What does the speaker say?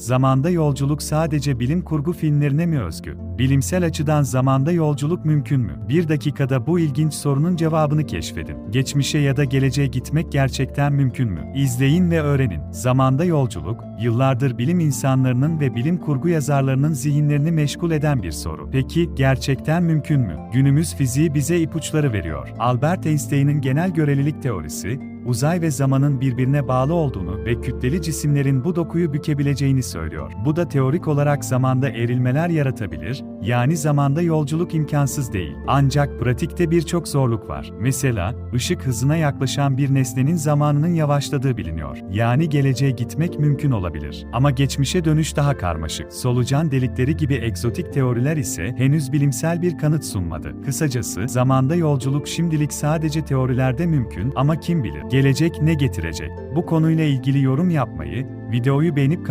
Zamanda yolculuk sadece bilim kurgu filmlerine mi özgü? Bilimsel açıdan zamanda yolculuk mümkün mü? Bir dakikada bu ilginç sorunun cevabını keşfedin. Geçmişe ya da geleceğe gitmek gerçekten mümkün mü? İzleyin ve öğrenin. Zamanda yolculuk, yıllardır bilim insanlarının ve bilim kurgu yazarlarının zihinlerini meşgul eden bir soru. Peki, gerçekten mümkün mü? Günümüz fiziği bize ipuçları veriyor. Albert Einstein'ın genel görelilik teorisi, uzay ve zamanın birbirine bağlı olduğunu ve kütleli cisimlerin bu dokuyu bükebileceğini söylüyor. Bu da teorik olarak zamanda erilmeler yaratabilir, yani zamanda yolculuk imkansız değil. Ancak pratikte birçok zorluk var. Mesela, ışık hızına yaklaşan bir nesnenin zamanının yavaşladığı biliniyor. Yani geleceğe gitmek mümkün olabilir. Ama geçmişe dönüş daha karmaşık. Solucan delikleri gibi egzotik teoriler ise henüz bilimsel bir kanıt sunmadı. Kısacası, zamanda yolculuk şimdilik sadece teorilerde mümkün ama kim bilir, gelecek ne getirecek? Bu konuyla ilgili yorum yapmayı, videoyu beğenip kanalıma